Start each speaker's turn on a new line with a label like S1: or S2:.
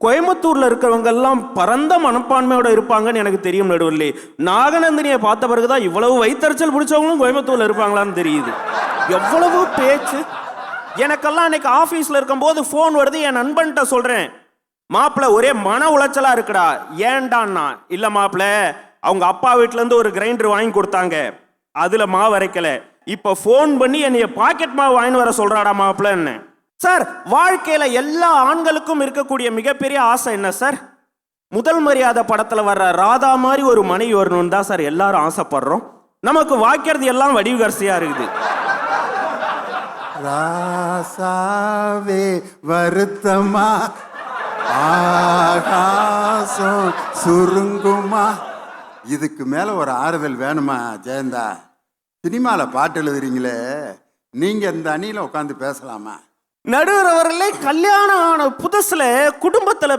S1: கோயம்புத்தூரில் இருக்கிறவங்க எல்லாம் பரந்த மனப்பான்மையோட இருப்பாங்கன்னு எனக்கு தெரியும் நடுவர்களே நாகநந்தினியை பார்த்த பிறகு தான் இவ்வளவு வைத்தறிச்சல் பிடிச்சவங்களும் கோயம்புத்தூரில் இருப்பாங்களான்னு தெரியுது. எவ்வளவு பேச்சு. எனக்கெல்லாம் அன்னைக்கு ஆஃபீஸில் இருக்கும்போது ஃபோன் வருது என் நண்பன்கிட்ட சொல்கிறேன் மாப்பிள்ள ஒரே மன உளைச்சலாக இருக்குடா. ஏன்டான்னா இல்லை மாப்பிள்ள அவங்க அப்பா வீட்டிலேருந்து ஒரு கிரைண்டர் வாங்கி கொடுத்தாங்க. அதில் மாவு வரைக்கலை இப்போ ஃபோன் பண்ணி என்னைய பாக்கெட் மாவு வாங்கின்னு வர சொல்றாடா மாப்பிள்ளன்னு சார் வாழ்க்கையில் எல்லா ஆண்களுக்கும் இருக்கக்கூடிய மிகப்பெரிய ஆசை என்ன சார்? முதல் மரியாதை படத்தில் வர்ற ராதா மாதிரி ஒரு மனைவி வரணும்னு தான் சார் எல்லாரும் ஆசைப்படுறோம். நமக்கு வாய்க்கிறது எல்லாம் வடிவகரிசையா இருக்குது.
S2: ராசாவே வருத்தமா? ஆகாசம் சுருங்குமா? இதுக்கு மேல ஒரு ஆறுதல் வேணுமா ஜெயந்தா? சினிமாவில் பாட்டு எழுதுறீங்களே. நீங்கள் இந்த அணியில் உட்காந்து பேசலாமா?
S1: நடுவர் அவர்களே கல்யாணம் ஆன புதுசுல குடும்பத்துல